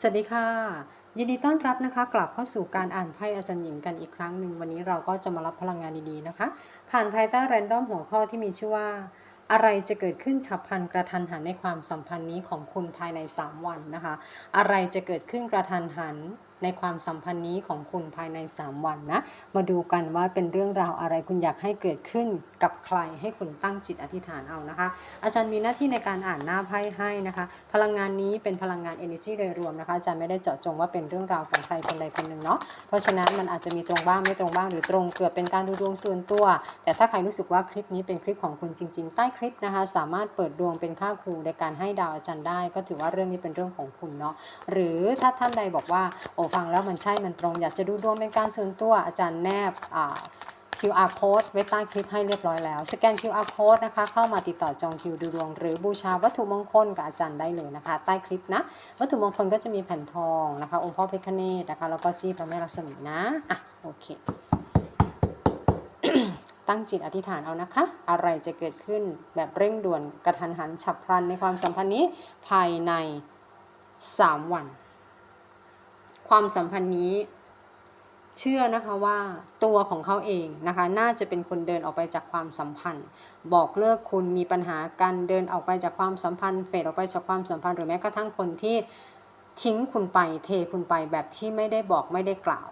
สวัสดีค่ะ ยินดีต้อนรับนะคะ กลับเข้าสู่การอ่านไพ่อาจารย์หญิงกันอีกครั้งหนึ่งวันนี้เราก็จะมารับพลังงานดีๆนะคะ ผ่านภายใต้แรนดอมหัวข้อที่มีชื่อว่า อะไรจะเกิดขึ้นฉับพลันกระทันหันในความสัมพันธ์นี้ของคุณภายใน 3 วันนะคะ อะไรจะเกิดขึ้นกระทันหัน ในความสัมพันธ์นี้ของคุณภายใน 3 วันนะ มาดูกันว่าเป็นเรื่องราวอะไรคุณอยากให้เกิดขึ้นกับใครให้คุณตั้งจิตอธิษฐานเอานะคะ อาจารย์มีหน้าที่ในการอ่านหน้าไพ่ให้นะคะ พลังงานนี้เป็นพลังงาน energy โดยรวมนะคะอาจารย์ไม่ได้เจาะจงว่าเป็นเรื่องราวของใครคนใดคนหนึ่งเนาะเพราะฉะนั้นมันอาจจะมีตรงบ้างไม่ตรงบ้างหรือตรงเกือบเป็นการดูดวงส่วนตัว แต่ถ้าใครรู้สึกว่าคลิปนี้เป็นคลิปของคุณจริง ๆ ใต้คลิปนะคะ สามารถเปิดดวงเป็นค่าครูในการให้ดาวอาจารย์ได้ ก็ถือว่าเรื่องนี้เป็นเรื่องของคุณเนาะหรือถ้าท่านใดบอกว่าโอ้ฟังแล้วมันใช่มันตรง อยากจะดูดวงเป็นการส่วนตัวอาจารย์แนบ QR code ไว้ใต้คลิปให้เรียบร้อยแล้ว สแกน QR code นะคะ เข้ามาติดต่อจองคิวดูดวง หรือบูชาวัตถุมงคลกับอาจารย์ได้เลยนะคะ ใต้คลิปนะ วัตถุมงคลก็จะมีแผ่นทองนะคะ องค์พ่อเพชรเนตรนะคะ แล้วก็จี้พระแม่ลักษมีนะ อะ โอเค ตั้งจิตอธิษฐานเอานะคะ อะไรจะเกิดขึ้นแบบเร่งด่วนกระทันหันฉับพลันในความสัมพันธ์นี้ภายใน 3 วัน ความสัมพันธ์นี้เชื่อนะคะว่าตัวของเขาเองนะคะน่าจะเป็นคนเดินออกไปจากความสัมพันธ์ บอกเลิกคุณมีปัญหากันเดินออกไปจากความสัมพันธ์เฟดออกไปจากความสัมพันธ์หรือแม้กระทั่งคนที่ทิ้งคุณไปเทคุณไปแบบที่ไม่ได้บอกไม่ได้กล่าว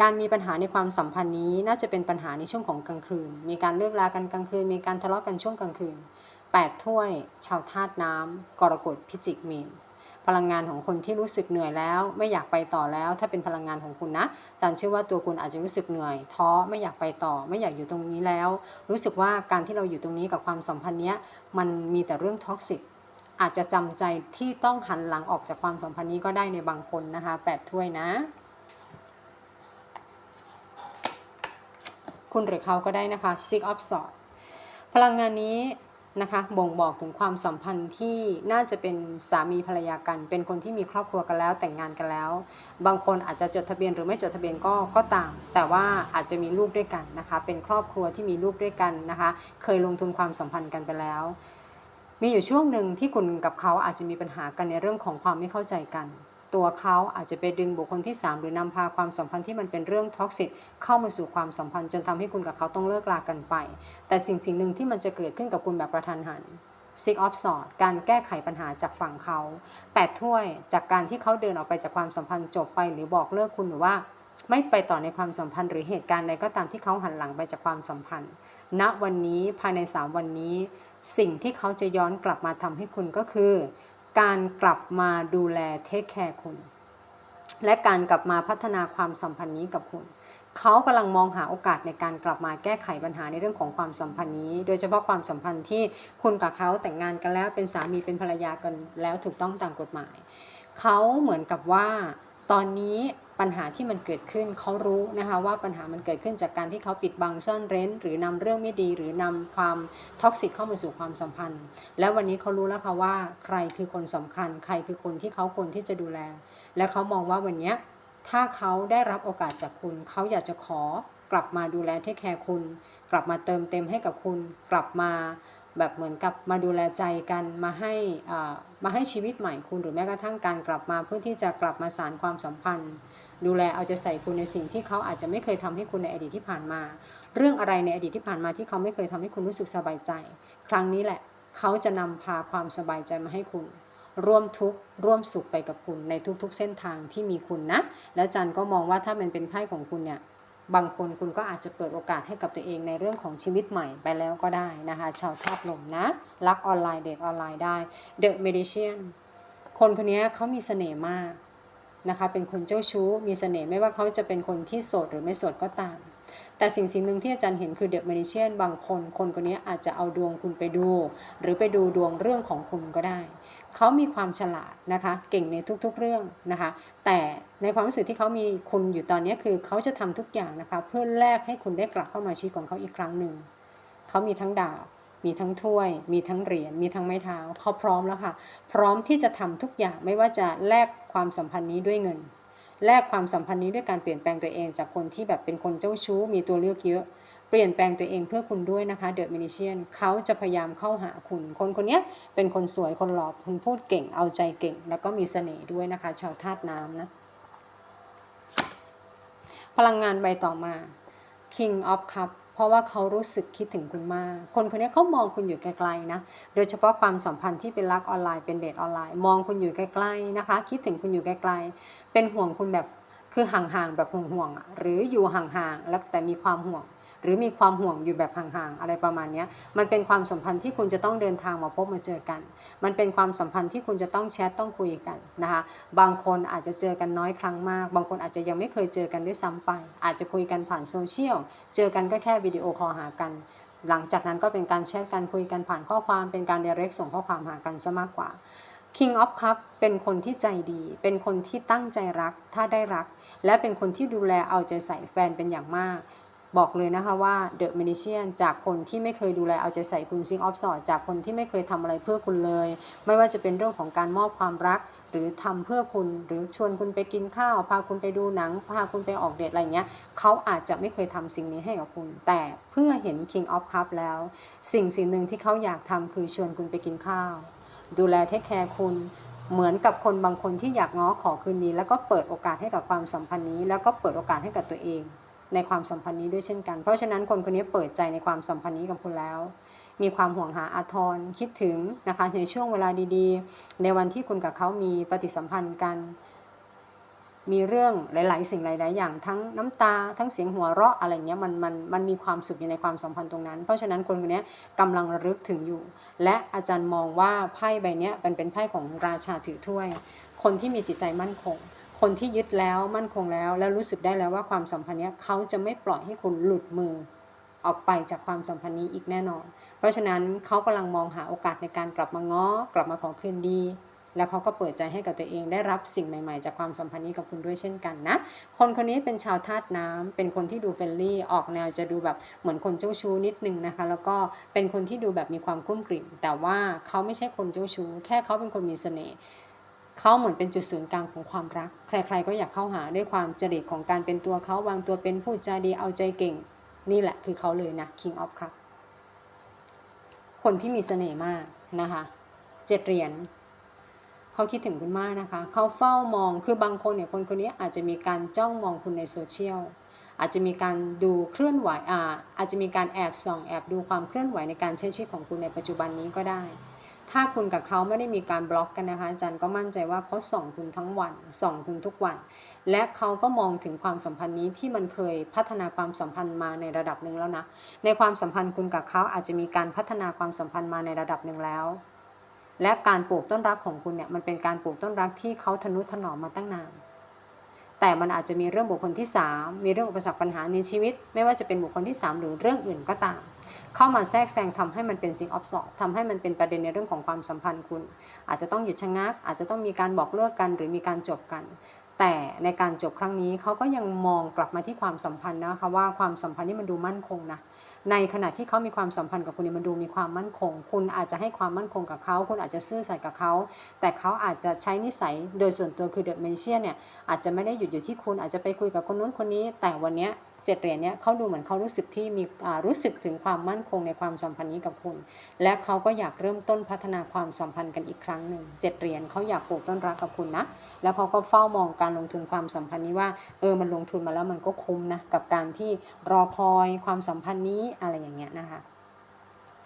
การมีปัญหาในความสัมพันธ์นี้น่าจะเป็นปัญหาในช่วงของกลางคืน มีการเลิกลากันกลางคืน มีการทะเลาะกันช่วงกลางคืนแปดถ้วย ชาวธาตุน้ำกรกฎพิจิกมีน พลังงานของคนที่รู้สึกเหนื่อยแล้ว ไม่อยากไปต่อแล้ว ถ้าเป็นพลังงานของคุณนะจารย์เชื่อว่าตัวคุณอาจจะรู้สึกเหนื่อย ท้อไม่อยากไปต่อ ไม่อยากอยู่ตรงนี้แล้ว รู้สึกว่าการที่เราอยู่ตรงนี้กับความสัมพันธ์เนี้ยมันมีแต่เรื่องท็อกซิกอาจจะจำใจที่ต้องหันหลังออกจากความสัมพันธ์นี้ก็ได้ในบางคนนะคะแปดถ้วยนะ คุณหรือเขาก็ได้นะคะ Six of Swords พลังงานนี้ นะคะบ่งบอกถึงความสัมพันธ์ที่น่าจะเป็นสามีภรรยากัน เป็นคนที่มีครอบครัวกันแล้วแต่งงานกันแล้ว บางคนอาจจะจดทะเบียนหรือไม่จดทะเบียนก็ก็ตาม แต่ว่าอาจจะมีลูกด้วยกันนะคะ เป็นครอบครัวที่มีลูกด้วยกันนะคะ เคยลงทุนความสัมพันธ์กันไปแล้ว มีอยู่ช่วงหนึ่งที่คุณกับเขาอาจจะมีปัญหากันในเรื่องของความไม่เข้าใจกัน ตัวเขาอาจจะไปดึงบุคคลที่ 3 หรือนำพาความสัมพันธ์ที่มันเป็นเรื่องท็อกซิกเข้ามาสู่ความสัมพันธ์จนทำให้คุณกับเขาต้องเลิกลากันไป แต่สิ่งสิ่งหนึ่งที่มันจะเกิดขึ้นกับคุณแบบประทันหัน Six of s w o r d การแก้ไขปัญหาจากฝั่งเขาแปดถ้วยจากการที่เขาเดินออกไปจากความสัมพันธ์จบไป หรือบอกเลิกคุณหรือว่าไม่ไปต่อในความสัมพันธ์หรือเหตุการณ์ใดก็ตามที่เขาหันหลังไปจากความสัมพันธ์ณวันนี้ภายใน 3 วันนี้ สิ่งที่เขาจะย้อนกลับมาทำให้คุณก็คือ การกลับมาดูแลเทคแคร์คุณ และการกลับมาพัฒนาความสัมพันธ์นี้กับคุณเขากำลังมองหาโอกาสในการกลับมาแก้ไขปัญหาในเรื่องของความสัมพันธ์นี้ โดยเฉพาะความสัมพันธ์ที่คุณกับเขาแต่งงานกันแล้วเป็นสามีเป็นภรรยากันแล้วถูกต้องตามกฎหมาย เขาเหมือนกับว่าตอนนี้ ปัญหาที่มันเกิดขึ้นเขารู้นะคะว่าปัญหามันเกิดขึ้นจากการที่เขาปิดบังซ่อนเร้น หรือนำเรื่องไม่ดี หรือนำความท็อกซิกเข้ามาสู่ความสัมพันธ์ แล้ววันนี้เขารู้แล้วค่ะว่าใครคือคนสำคัญ ใครคือคนที่เขาควรที่จะดูแล และเขามองว่าวันนี้ถ้าเขาได้รับโอกาสจากคุณ เขาอยากจะขอกลับมาดูแลเทคแคร์คุณ กลับมาเติมเต็มให้กับคุณ กลับมา แบบเหมือนกับมาดูแลใจกันมาให้อ่ามาให้ชีวิตใหม่คุณหรือแม้กระทั่งการกลับมาเพื่อที่จะกลับมาสารความสัมพันธ์ ดูแลเอาใจใส่คุณในสิ่งที่เขาอาจจะไม่เคยทำให้คุณในอดีตที่ผ่านมา เรื่องอะไรในอดีตที่ผ่านมาที่เขาไม่เคยทำให้คุณรู้สึกสบายใจ ครั้งนี้แหละเขาจะนำพาความสบายใจมาให้คุณ ร่วมทุกข์ร่วมสุขไปกับคุณในทุกๆเส้นทางที่มีคุณนะ แล้วจันก็มองว่าถ้ามันเป็นไพ่ของคุณเนี่ย บางคนคุณก็อาจจะเปิดโอกาสให้กับตัวเองในเรื่องของชีวิตใหม่ไปแล้วก็ได้นะคะ ชาวชาติลมนะ รักออนไลน์เดทออนไลน์ได้ The Medician คนคนนี้เขามีเสน่ห์มากนะคะ เป็นคนเจ้าชู้ มีเสน่ห์ไม่ว่าเขาจะเป็นคนที่โสดหรือไม่โสดก็ตาม แต่สิ่งสิ่งหนึ่งที่อาจารย์เห็นคือเดอะ m ม g เชียนบางคนคนคนนี้อาจจะเอาดวงคุณไปดู หรือไปดูดวงเรื่องของคุณก็ได้ เขามีความฉลาดนะคะเก่งในทุกๆเรื่องนะคะ แต่ในความรู้สึกที่เขามีคุณอยู่ตอนนี้คือเขาจะทำทุกอย่างนะคะเพื่อแลกให้คุณได้กลับเข้ามาชีวิตของเขาอีกครั้งหนึ่งเขามีทั้งดาบมีทั้งถ้วย มีทั้งเหรียญ มีทั้งไม้เท้า เขาพร้อมแล้วค่ะ พร้อมที่จะทำทุกอย่างไม่ว่าจะแลกความสัมพันธ์นี้ด้วยเงิน แลกความสัมพันธ์นี้ด้วยการเปลี่ยนแปลงตัวเองจากคนที่แบบเป็นคนเจ้าชู้ มีตัวเลือกเยอะ เปลี่ยนแปลงตัวเองเพื่อคุณด้วยนะคะเดอะมินิเชียนเขาจะพยายามเข้าหาคุณ คนคนนี้เป็นคนสวยคนหล่อคนพูดเก่งเอาใจเก่ง แล้วก็มีเสน่ห์ด้วยนะคะ ชาวธาตุน้ำนะ พลังงานใบต่อมา King of Cup เพ ราะว่าเขารู้สึกคิดถึงคุณมาก คนคนนี้เขามองคุณอยู่ไกลๆนะ โดยเฉพาะความสัมพันธ์ที่เป็นรักออนไลน์เป็นเดทออนไลน์ มองคุณอยู่ไกลๆนะคะ คิดถึงคุณอยู่ไกลๆเป็นห่วงคุณแบบคือห่างๆแบบห่วงๆหรืออยู่ห่างๆแล้วแต่มีความห่วง หรือมีความห่วงอยู่แบบห่างๆอะไรประมาณนี้มันเป็นความสัมพันธ์ที่คุณจะต้องเดินทางมาพบมาเจอกัน มันเป็นความสัมพันธ์ที่คุณจะต้องแชทต้องคุยกันนะคะบางคนอาจจะเจอกันน้อยครั้งมาก บางคนอาจจะยังไม่เคยเจอกันด้วยซ้ำไป อาจจะคุยกันผ่านโซเชียลเจอกันก็แค่วิดีโอคอลหากันหลังจากนั้นก็เป็นการแชทกันคุยกันผ่านข้อความเป็นการเดเรกส่งข้อความหากันซะมากกว่า King of Cup เป็นคนที่ใจดี เป็นคนที่ตั้งใจรักถ้าได้รัก และเป็นคนที่ดูแลเอาใจใส่แฟนเป็นอย่างมาก บอกเลยนะคะว่า The Magician จากคนที่ไม่เคยดูแลเอาใจใส่คุณ Sing of Swords จากคนที่ไม่เคยทำอะไรเพื่อคุณเลย ไม่ว่าจะเป็นเรื่องของการมอบความรัก หรือทำเพื่อคุณหรือชวนคุณไปกินข้าว พาคุณไปดูหนัง พาคุณไปออกเดทอะไรเงี้ยเขาอาจจะไม่เคยทำสิ่งนี้ให้กับคุณ แต่เพื่อเห็น King of Cup แล้ว สิ่งสิ่งหนึ่งที่เขาอยากทำคือชวนคุณไปกินข้าว ดูแลเทคแคร์คุณเหมือนกับคนบางคนที่อยากง้อขอคืนดีแล้วก็เปิดโอกาสให้กับความสัมพันธ์นี้ แล้วก็เปิดโอกาสให้กับตัวเอง ในความสัมพันธ์นี้ด้วยเช่นกัน เพราะฉะนั้นคนคนนี้เปิดใจในความสัมพันธ์นี้กับคุณแล้ว มีความห่วงหาอาทรคิดถึงนะคะในช่วงเวลาดีๆ ในวันที่คุณกับเขามีปฏิสัมพันธ์กัน มีเรื่องหลาย ๆ สิ่งหลาย ๆ อย่างทั้งน้ำตาทั้งเสียงหัวเราะอะไรเงี้ยมันมันมันมีความสุขอยู่ในความสัมพันธ์ตรงนั้น เพราะฉะนั้นคนคนนี้กำลังระลึกถึงอยู่ และอาจารย์มองว่าไพ่ใบนี้ยมันเป็นไพ่ของราชาถือถ้วย คนที่มีจิตใจมั่นคง คนที่ยึดแล้วมั่นคงแล้ว แล้วรู้สึกได้แล้วว่าความสัมพันธ์เนี้ยเขาจะไม่ปล่อยให้คุณหลุดมือออกไปจากความสัมพันธ์นี้อีกแน่นอน เพราะฉะนั้นเขากำลังมองหาโอกาสในการกลับมาง้อ กลับมาขอคืนดี แล้วเขาก็เปิดใจให้กับตัวเองได้รับสิ่งใหม่ๆ จากความสัมพันธ์นี้กับคุณด้วยเช่นกันนะ คนคนนี้เป็นชาวธาตุน้ำเป็นคนที่ดูเฟรนลี่ ออกแนวจะดูแบบเหมือนคนเจ้าชู้นิดนึงนะคะ แล้วก็เป็นคนที่ดูแบบมีความกลุ้มกลิ่ม แต่ว่าเขาไม่ใช่คนเจ้าชู้ แค่เขาเป็นคนมีเสน่ห์ เขาเหมือนเป็นจุดศูนย์กลางของความรัก ใครๆก็อยากเข้าหาด้วยความจริตของการเป็นตัวเขาวางตัวเป็นผู้ใจดีเอาใจเก่ง นี่แหละคือเขาเลยนะ King of Cup คนที่มีเสน่ห์มากนะคะเจ็ดเหรียญเขาคิดถึงคุณมากนะคะ เขาเฝ้ามองคือบางคนเนี่ยคนคนนี้อาจจะมีการจ้องมองคุณในโซเชียลอาจจะมีการดูเคลื่อนไหวอาอาจจะมีการแอบส่องแอบดูความเคลื่อนไหวในการใช้ชีวิตของคุณในปัจจุบันนี้ก็ได้ ถ้าคุณกับเขาไม่ได้มีการบล็อกกันนะคะอาจารย์ก็มั่นใจว่าเขาส่องคุณทั้งวันส่องคุณทุกวัน และเขาก็มองถึงความสัมพันธ์นี้ที่มันเคยพัฒนาความสัมพันธ์มาในระดับหนึ่งแล้วนะในความสัมพันธ์คุณกับเขาอาจจะมีการพัฒนาความสัมพันธ์มาในระดับหนึ่งแล้ว และการปลูกต้นรักของคุณเนี่ยมันเป็นการปลูกต้นรักที่เขาทนุถนอมมาตั้งนาน แต่มันอาจจะมีเรื่องบุคคลที่ 3 มีเรื่องอุปสรรคปัญหาในชีวิต ไม่ว่าจะเป็นบุคคลที่ 3 หรือเรื่องอื่นก็ตาม เข้ามาแทรกแซงทำให้มันเป็นสิ่งออฟสอบทำให้มันเป็นประเด็นในเรื่องของความสัมพันธ์คุณ อาจจะต้องหยุดชะงัก อาจจะต้องมีการบอกเลิกกัน หรือมีการจบกัน แต่ในการจบครั้งนี้เขาก็ยังมองกลับมาที่ความสัมพันธ์นะคะว่าความสัมพันธ์นี่มันดูมั่นคงนะในขณะที่เขามีความสัมพันธ์กับคุณเนี่ยมันดูมีความมั่นคง คุณอาจจะให้ความมั่นคงกับเขา คุณอาจจะซื่อสัตย์กับเขา แต่เขาอาจจะใช้นิสัยโดยส่วนตัวคือเดอะเมนเชียเนี่ยอาจจะไม่ได้หยุดอยู่ที่คุณอาจจะไปคุยกับคนนู้นคนนี้ แต่วันเนี้ย เจ็ดเหรียญเนี้ยเขาดูเหมือนเขารู้สึกที่มีรู้สึกถึงความมั่นคงในความสัมพันธ์นี้กับคุณ และเขาก็อยากเริ่มต้นพัฒนาความสัมพันธ์กันอีกครั้งหนึ่งเจ็ดเหรียญเขาอยากปลูกต้นรักกับคุณนะแล้วเขาก็เฝ้ามองการลงทุนความสัมพันธ์นี้ว่าเออมันลงทุนมาแล้วมันก็คุ้มนะกับการที่รอคอยความสัมพันธ์นี้อะไรอย่างเงี้ยนะคะ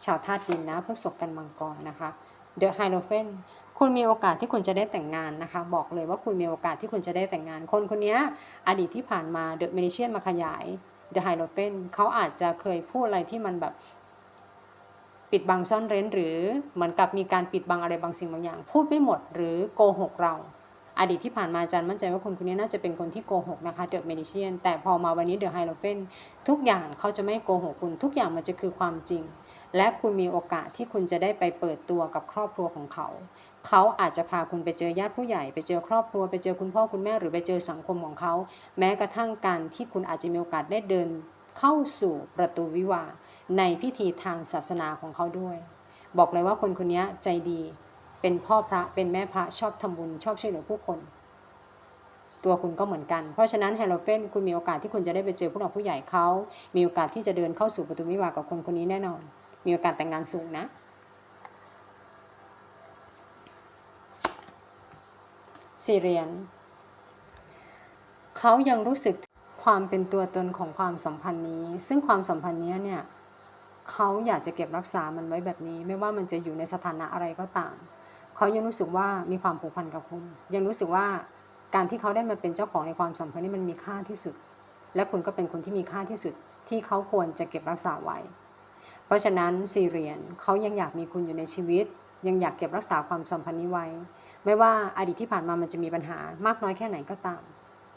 ชาวธาตุดินนะพฤษภกันมังกรนะคะ The h i e r o p h a n คุณมีโอกาสที่คุณจะได้แต่งงานนะคะ บอกเลยว่าคุณมีโอกาสที่คุณจะได้แต่งงาน คนคนนี้อดีตที่ผ่านมา The Magician มาขยาย The h i e r o p h a n เขาอาจจะเคยพูดอะไรที่มันแบบปิดบังซ่อนเร้น หรือเหมือนกับมีการปิดบังอะไรบางสิ่งบางอย่าง พูดไม่หมดหรือโกหกเราอดีตที่ผ่านมาอาจารย์มั่นใจว่าคนคนนี้น่าจะเป็นคนที่โกหกนะคะเดอะเมดิเชียนแต่พอมาวันนี้เดอะไฮโลเฟนทุกอย่างเขาจะไม่โกหกคุณทุกอย่างมันจะคือความจริง และคุณมีโอกาสที่คุณจะได้ไปเปิดตัวกับครอบครัวของเขา เขาอาจจะพาคุณไปเจอญาติผู้ใหญ่ ไปเจอครอบครัว ไปเจอคุณพ่อคุณแม่หรือไปเจอสังคมของเขา แม้กระทั่งการที่คุณอาจจะมีโอกาสได้เดินเข้าสู่ประตูวิวาในพิธีทางศาสนาของเขาด้วย บอกเลยว่าคนคนนี้ใจดี เป็นพ่อพระเป็นแม่พระชอบทำบุญชอบช่วยเหลือผู้คนตัวคุณก็เหมือนกัน เพราะฉะนั้นไฮโลเฟนคุณมีโอกาสที่คุณจะได้ไปเจอผู้หลักผู้ใหญ่เขา มีโอกาสที่จะเดินเข้าสู่ประตูวิวากับคนคนนี้แน่นอน มีโอกาสแต่งงานสูงนะ สี่เหรียญเขายังรู้สึกความเป็นตัวตนของความสัมพันธ์นี้ ซึ่งความสัมพันธ์นี้เนี่ยเขาอยากจะเก็บรักษามันไว้แบบนี้ ไม่ว่ามันจะอยู่ในสถานะอะไรก็ตามเขายังรู้สึกว่ามีความผูกพันกับคุณ ยังรู้สึกว่าการที่เขาได้มาเป็นเจ้าของในความสัมพันธ์นี้มันมีค่าที่สุด และคุณก็เป็นคนที่มีค่าที่สุดที่เขาควรจะเก็บรักษาไว้ เพราะฉะนั้นสี่เรียญเขายังอยากมีคุณอยู่ในชีวิต ยังอยากเก็บรักษาความสัมพันธ์นี้ไว้ ไม่ว่าอดีตที่ผ่านมามันจะมีปัญหามากน้อยแค่ไหนก็ตาม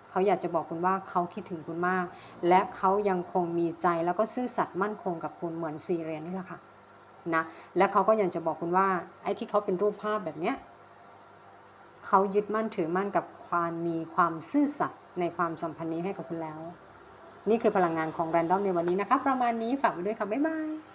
เขาอยากจะบอกคุณว่าเขาคิดถึงคุณมาก และเขายังคงมีใจแล้วก็ซื่อสัตย์มั่นคงกับคุณเหมือนซีเรียนนี่แหละค่ะนะและเขาก็ยังจะบอกคุณว่าไอ้ที่เขาเป็นรูปภาพแบบเนี้ยเขายึดมั่นถือมั่นกับความมีความซื่อสัตย์ในความสัมพันธ์นี้ให้กับคุณแล้ว นี่คือพลังงานของแรนดอมในวันนี้นะคะ ประมาณนี้ฝากไว้ด้วยค่ะ บ๊ายบาย